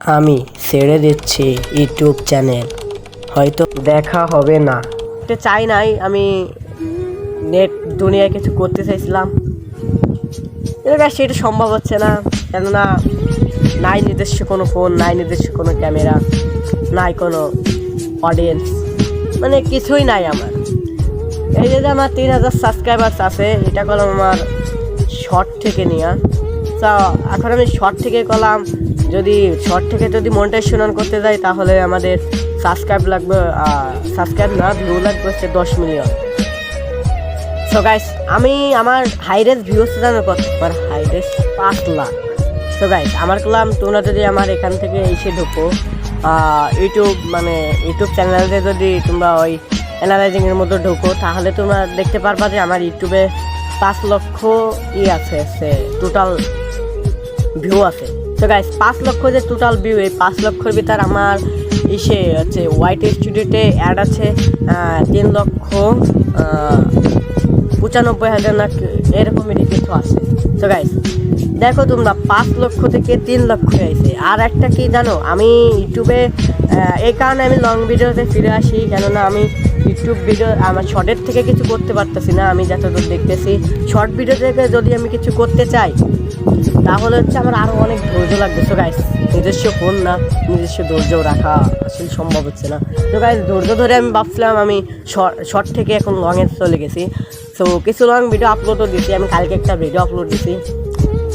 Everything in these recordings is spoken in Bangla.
আমি ছেড়ে দিচ্ছি ইউটিউব চ্যানেল। হয়তো দেখা হবে না। চাই নাই, আমি নেট দুনিয়ায় কিছু করতে চাইছিলাম। এটা সেটা সম্ভব হচ্ছে না। কেননা নাই নিজস্ব কোনো ফোন, নাই নিজস্ব কোনো ক্যামেরা, নাই কোনো অডিয়েন্স মানে কিছুই নাই আমার। এই যে আমার তিন হাজার সাবস্ক্রাইবার্স আছে, এটা করলাম আমার শর্ট থেকে নিয়ে। তা এখন আমি শর্ট থেকে করলাম যদি শর্ট থেকে যদি মনিটাইজেশন অন করতে যাই, তাহলে আমাদের সাবস্ক্রাইব লাগবে সাবস্ক্রাইব না ভিউ লাগবে হচ্ছে দশ মিলিয়ন সো গাইস আমি আমার হাইরেস্ট ভিউস জানো কত? আমার হাইরেস্ট পাঁচ লাখ। সো গাইস আমার করলাম তোমরা যদি আমার এখান থেকে এসে ঢুকো ইউটিউব মানে ইউটিউব চ্যানেলে যদি তোমরা ওই অ্যানালাইজিংয়ের মধ্যে ঢুকো, তাহলে তোমরা দেখতে পারবা যে আমার ইউটিউবে পাঁচ লক্ষ ই আছে টোটাল ভিউ আছে। তো গাইস পাঁচ লক্ষ যে টোটাল ভিউ এই পাঁচ লক্ষর ভিতর আমার ইসে হচ্ছে হোয়াইট স্টুডিওতে অ্যাড আছে তিন লক্ষ পঁচানব্বই হাজার না এরকমই কিছু আছে। তো গাইস দেখো তোমরা, পাঁচ লক্ষ থেকে তিন লক্ষ হয়েছে। আর একটা কি জানো, আমি ইউটিউবে এই কারণে আমি লং ভিডিওতে ফিরে আসি, কেননা আমি ইউটিউব ভিডিও আমার শর্টের থেকে কিছু করতে পারতেছি না, আমি যতদূর দেখতেছি। শর্ট ভিডিও থেকে যদি আমি কিছু করতে চাই তাহলে হচ্ছে আমার আরও অনেক ধৈর্য লাগবে। তো গাইস নিজস্ব ফোন না, নিজস্ব ধৈর্য রাখা আসলে সম্ভব হচ্ছে না। তো গাইস ধৈর্য ধরে আমি ভাবছিলাম আমি শর্ট থেকে এখন লংয়ে চলে গেছি। তো কিছু লং ভিডিও আপলোডও দিছি আমি কালকে একটা ভিডিও আপলোড দিছি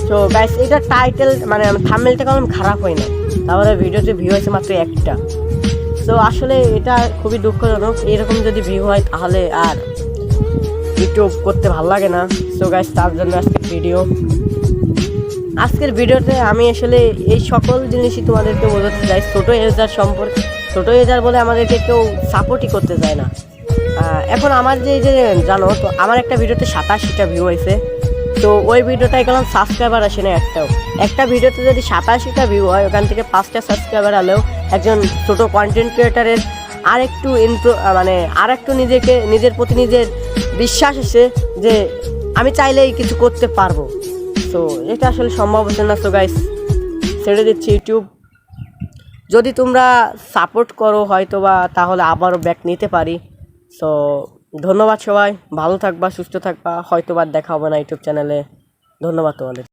তো গাইস এটা টাইটেল মানে থাম্বনেলটা কেমন খারাপ হয় না তারপরে ভিডিওতে ভিউ হয়েছে মাত্র একটা। তো আসলে এটা খুবই দুঃখজনক। এরকম যদি ভিউ হয় তাহলে আর ইউটিউব করতে ভালো লাগে না। সো গাইস তার জন্য আজকে ভিডিও আজকের ভিডিওতে আমি আসলে এই সকল জিনিসই তোমাদেরকে বোঝাতে চাই। ছোটো এজার সম্পর্কে ছোটো এজার বলে আমাদেরকে কেউ সাপোর্টই করতে চায় না। এখন আমার যে যে জানো, তো আমার একটা ভিডিওতে সাতাশিটা ভিউ হয়েছে। তো ওই ভিডিওটাই গেলাম সাবস্ক্রাইবার আসে না একটাও। একটা ভিডিওতে যদি সাতাশিটা ভিউ হয়, ওখান থেকে পাঁচটা সাবস্ক্রাইবার আলেও একজন ছোটো কন্টেন্ট ক্রিয়েটারের আর একটু ইনপ্রো মানে আর একটু নিজেকে নিজের প্রতি নিজের বিশ্বাস এসে যে আমি চাইলেই কিছু করতে পারব। তো এটা আসলে সম্ভব হচ্ছে না। সো গাইস ছেড়ে দিচ্ছি ইউটিউব যদি তোমরা সাপোর্ট করো হয়তো বা তাহলে আবারও ব্যাক নিতে পারি। সো ধন্যবাদ সবাই। ভালো থাকবা, সুস্থ থাকবা। হয়তো বা দেখা হবে না ইউটিউব চ্যানেলে ধন্যবাদ তোমাদের।